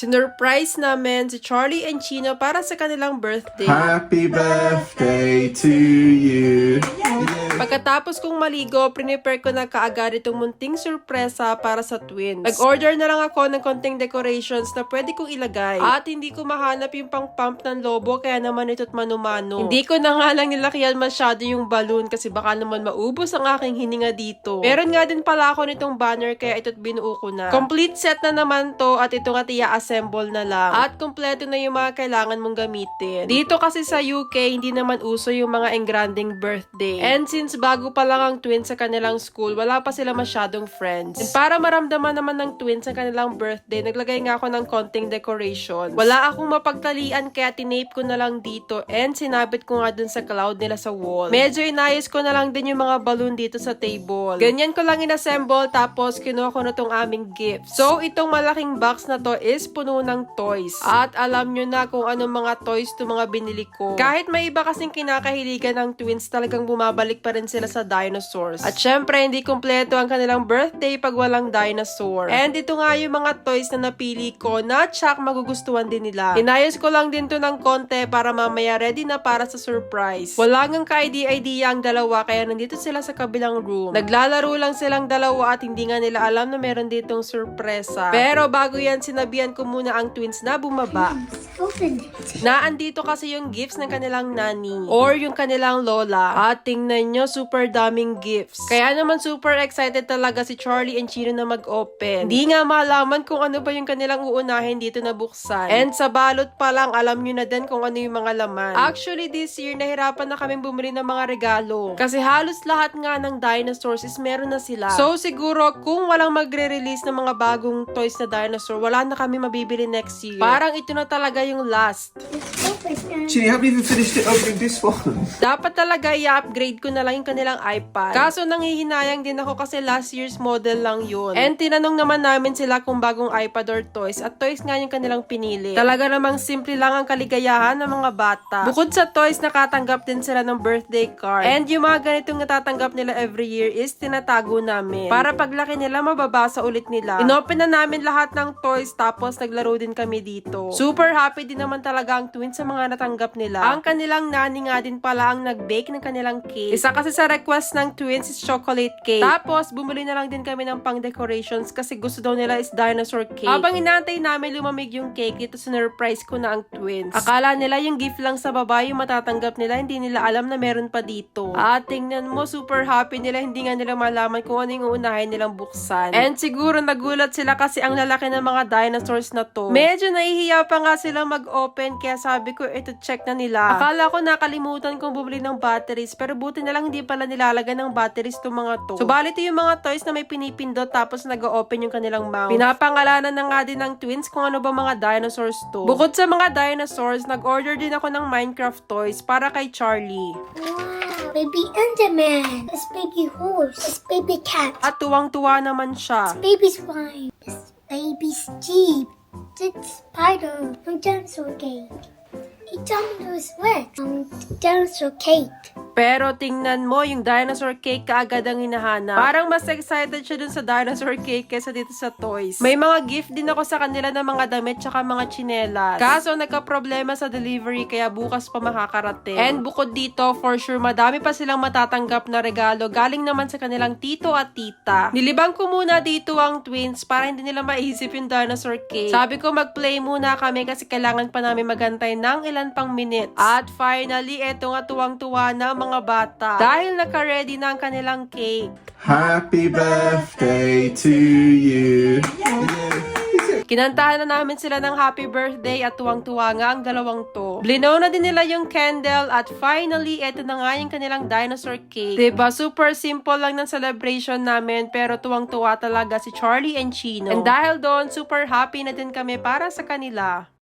Sinurprise namin si Charlie and Chino para sa kanilang birthday. Happy birthday to you. Pagkatapos kong maligo, prepare ko na kaagad itong munting sorpresa para sa twins. Nag-order na lang ako ng konting decorations na pwede kong ilagay. At hindi ko mahanap yung pang-pump ng lobo, kaya naman ito't manumano. Hindi ko na nga lang nilakyan masyado yung balloon kasi baka naman maubos ang aking hininga dito. Meron nga din pala ako nitong banner, kaya ito't binuo ko na. Complete set na naman to at ito nga i-assemble na lang. At kompleto na yung mga kailangan mong gamitin. Dito kasi sa UK, hindi naman uso yung mga engranding birthday. And since bago pa lang ang twins sa kanilang school, wala pa sila masyadong friends. And para maramdaman naman ng twins ang kanilang birthday, naglagay nga ako ng konting decoration. Wala akong mapagtalian kaya tinape ko na lang dito and sinabit ko nga dun sa cloud nila sa wall. Medyo inayos ko na lang din yung mga balloon dito sa table. Ganyan ko lang inassemble tapos kinuha ko na tong aming gift. So, itong malaking box na to is puno ng toys. At alam nyo na kung anong mga toys to mga binili ko. Kahit may iba kasing kinakahiligan ng twins, talagang bumabalik pa rin sila sa dinosaurs. At syempre, hindi kumpleto ang kanilang birthday pag walang dinosaur. And ito nga yung mga toys na napili ko na tsak magugustuhan din nila. Inayos ko lang din to ng konti para mamaya ready na para sa surprise. Wala ngang ka-idea-idea ang dalawa kaya nandito sila sa kabilang room. Naglalaro lang silang dalawa at hindi nga nila alam na meron ditong surpresa. Pero bago yan, sinabihan ko muna ang twins na bumaba. Open it. Na andito kasi yung gifts ng kanilang nani or yung kanilang lola. At tingnan nyo, super daming gifts. Kaya naman super excited talaga si Charlie and Chino na mag-open. Hindi nga malaman kung ano ba yung kanilang uunahin dito na buksan. And sa balot pa lang, alam nyo na din kung ano yung mga laman. Actually, this year, nahirapan na kaming bumili ng mga regalo. Kasi halos lahat nga ng dinosaurs is meron na sila. So, siguro, kung walang magre-release ng mga bagong toys na dinosaur, wala na kami mabibili next year. Parang ito na talaga yung last. Chini, you haven't even finished it opening this one. Dapat talaga i-upgrade ko na lang yung kanilang iPad. Kaso nangihinayang din ako kasi last year's model lang yun. And tinanong naman namin sila kung bagong iPad or toys at toys nga yung kanilang pinili. Talaga namang simple lang ang kaligayahan ng mga bata. Bukod sa toys, nakatanggap din sila ng birthday card. And yung mga ganitong natatanggap nila every year is tinatago namin. Para paglaki nila, mababasa ulit nila. Inopen na namin lahat ng toys tapos naglaro din kami dito. Super happy din naman talaga ang twins sa mga natanggap nila. Ang kanilang nani nga din pala ang nag-bake ng kanilang cake. Isa kasi sa request ng twins is chocolate cake. Tapos, bumili na lang din kami ng pang decorations kasi gusto daw nila is dinosaur cake. Habang inaantay namin lumamig yung cake, dito sinurprise ko na ang twins. Akala nila yung gift lang sa baba yung matatanggap nila, hindi nila alam na meron pa dito. At tingnan mo, super happy nila, hindi nga nila malaman kung ano yung uunahin nilang buksan. And siguro nagulat sila kasi ang lalaki ng mga dinosaurs na to. Medyo nahihiya pa nga sila mag-open kaya sabi ko, ito check na nila. Akala ko nakalimutan kong bumili ng batteries pero buti na lang hindi pala nilalagay ng batteries to mga to. Subalit yung mga toys na may pinipindot tapos nag-open yung kanilang mouth. Pinapangalanan na nga din ng twins kung ano ba mga dinosaurs to. Bukod sa mga dinosaurs, nag-order din ako ng Minecraft toys para kay Charlie. Wow. Baby Enderman. It's baby horse. It's baby cat. At tuwang-tuwa naman siya. Baby swine. It's baby jeep. It's spider from dinosaur cake. It's dinosaur's wet. Um, dinosaur cake. Pero tingnan mo, yung dinosaur cake kaagad ang hinahanap. Parang mas excited siya dun sa dinosaur cake kaysa dito sa toys. May mga gift din ako sa kanila ng mga damit tsaka mga tsinelas. Kaso nagka-problema sa delivery kaya bukas pa makakarating. And bukod dito, for sure, madami pa silang matatanggap na regalo galing naman sa kanilang tito at tita. Nilibang ko muna dito ang twins para hindi nila maisip yung dinosaur cake. Sabi ko mag-play muna kami kasi kailangan pa namin magantay ng ilan pang minutes. At finally, eto nga tuwang-tuwa na mga bata. Dahil naka-ready na ang kanilang cake. Happy birthday to you. Kinantahan na namin sila ng happy birthday at tuwang-tuwa nga ang dalawang to. Blinaw na din nila yung candle at finally, eto na nga yung kanilang dinosaur cake. 'Di ba Super simple lang ng celebration namin pero tuwang-tuwa talaga si Charlie and Chino. And dahil doon, super happy na din kami para sa kanila.